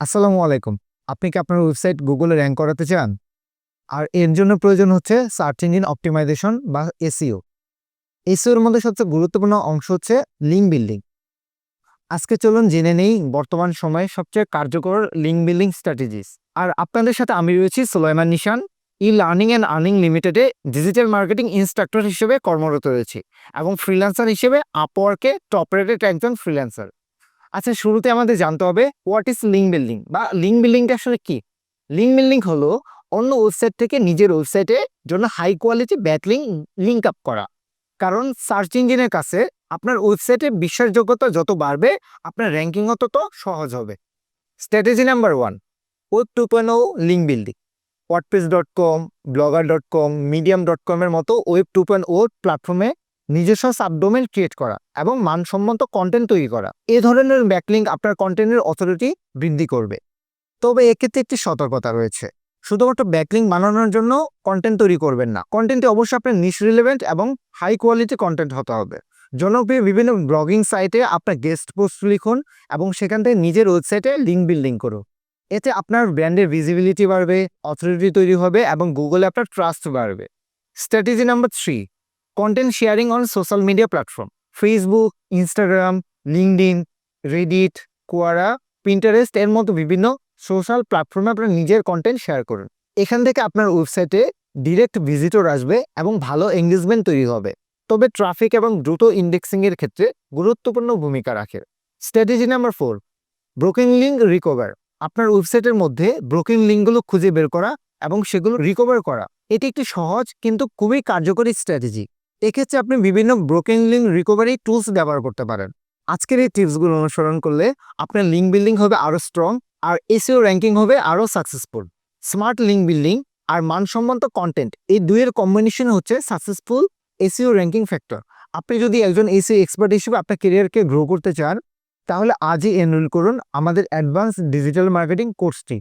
আসসালামু আলাইকুম। আপনি কি আপনার ওয়েবসাইট গুগলে র্যাঙ্ক করাতে চান? আর এর জন্য প্রয়োজন হচ্ছে সার্চ ইঞ্জিন অপটিমাইজেশন বা এসিও এসিওর মধ্যে সবচেয়ে গুরুত্বপূর্ণ অংশ হচ্ছে লিঙ্ক বিল্ডিং। আজকে চলুন জেনে নেই বর্তমান সময়ে সবচেয়ে কার্যকর লিঙ্ক বিল্ডিং স্ট্র্যাটেজিস। আর আপনাদের সাথে আমি রয়েছি Sulaiman Nishan. E learning and earning লিমিটেডে ডিজিটাল মার্কেটিং ইনস্ট্রাক্টর হিসেবে কর্মরত রয়েছে এবং ফ্রিল্যান্সার হিসেবে আপওয়ার্কে টপ রেটেড একজন ফ্রিল্যান্সার। আচ্ছা শুরুতে আমাদের জানতে হবে হোয়াট ইজ লিঙ্ক বিল্ডিং বা লিঙ্ক বিল্ডিংটা আসলে কি? লিঙ্ক বিল্ডিং হলো অন্য ওয়েবসাইট থেকে নিজের ওয়েবসাইটের জন্য high quality backlink link up করা। কারণ সার্চ ইঞ্জিনের কাছে আপনার ওয়েবসাইটের বিশ্বাসযোগ্যতা যত বাড়বে, আপনার র্যাঙ্কিংও তত সহজ হবে। Strategy number one web two point o link building WordPress dot com Blogger dot com Medium dot কমের মতো ওয়েব টু পয়েন্ট ও প্ল্যাটফর্মে নিজস্ব সাবডোমেন ক্রিয়েট করা এবং মানসম্মত কন্টেন্ট তৈরি করা। এ ধরনের ব্যাকলিঙ্ক আপনার কন্টেন্টের অথরিটি বৃদ্ধি করবে। তবে এক্ষেত্রে একটি সতর্কতা রয়েছে। শুধুমাত্র ব্যাকলিঙ্ক বানানোর জন্য কন্টেন্ট তৈরি করবেন না। কন্টেন্টে অবশ্যই আপনার নিশ রিলেভেন্ট এবং হাই কোয়ালিটি কন্টেন্ট হতে হবে। জনপ্রিয় বিভিন্ন ব্লগিং সাইটে আপনার গেস্ট পোস্ট লিখুন এবং সেখান থেকে নিজের ওয়েবসাইটে লিঙ্ক বিল্ডিং করুন। এতে আপনার ব্র্যান্ডের ভিজিবিলিটি বাড়বে অথরিটি তৈরি হবে এবং গুগলে আপনার ট্রাস্ট বাড়বে। Strategy number three content sharing on social media platform Facebook Instagram LinkedIn Reddit Quora Pinterest এর মতো বিভিন্ন সোশ্যাল প্ল্যাটফর্মে আপনার নিজের কন্টেন্ট শেয়ার করুন। এখান থেকে আপনার ওয়েবসাইটে ডিরেক্ট ভিজিটর আসবে এবং ভালো এঙ্গেজমেন্ট তৈরি হবে। তবে ট্রাফিক এবং দ্রুত ইন্ডেক্সিংয়ের ক্ষেত্রে গুরুত্বপূর্ণ ভূমিকা রাখে। Strategy number four broken link recover আপনার ওয়েবসাইটের মধ্যে ব্রোকিং লিঙ্কগুলো খুঁজে বের করা এবং সেগুলো রিকভার করা। এটি একটি সহজ কিন্তু খুবই কার্যকরী স্ট্র্যাটেজি এক্ষেত্রে আপনি বিভিন্ন ব্রোকেন লিঙ্ক রিকভারি টুলস ব্যবহার করতে পারেন। আজকের এই টিপসগুলো অনুসরণ করলে আপনার লিঙ্ক বিল্ডিং হবে আরও স্ট্রং আর এসিও র্যাঙ্কিং হবে আরও সাকসেসফুল স্মার্ট লিঙ্ক বিল্ডিং আর মানসম্মত কন্টেন্ট এই দুইয়ের কম্বিনেশন হচ্ছে সাকসেসফুল এসিও র্যাঙ্কিং ফ্যাক্টর আপনি যদি একজন এসিও এক্সপার্ট হিসেবে আপনার কেরিয়ারকে গ্রো করতে চান, তাহলে আজই এনরোল করুন আমাদের অ্যাডভান্স ডিজিটাল মার্কেটিং কোর্সটি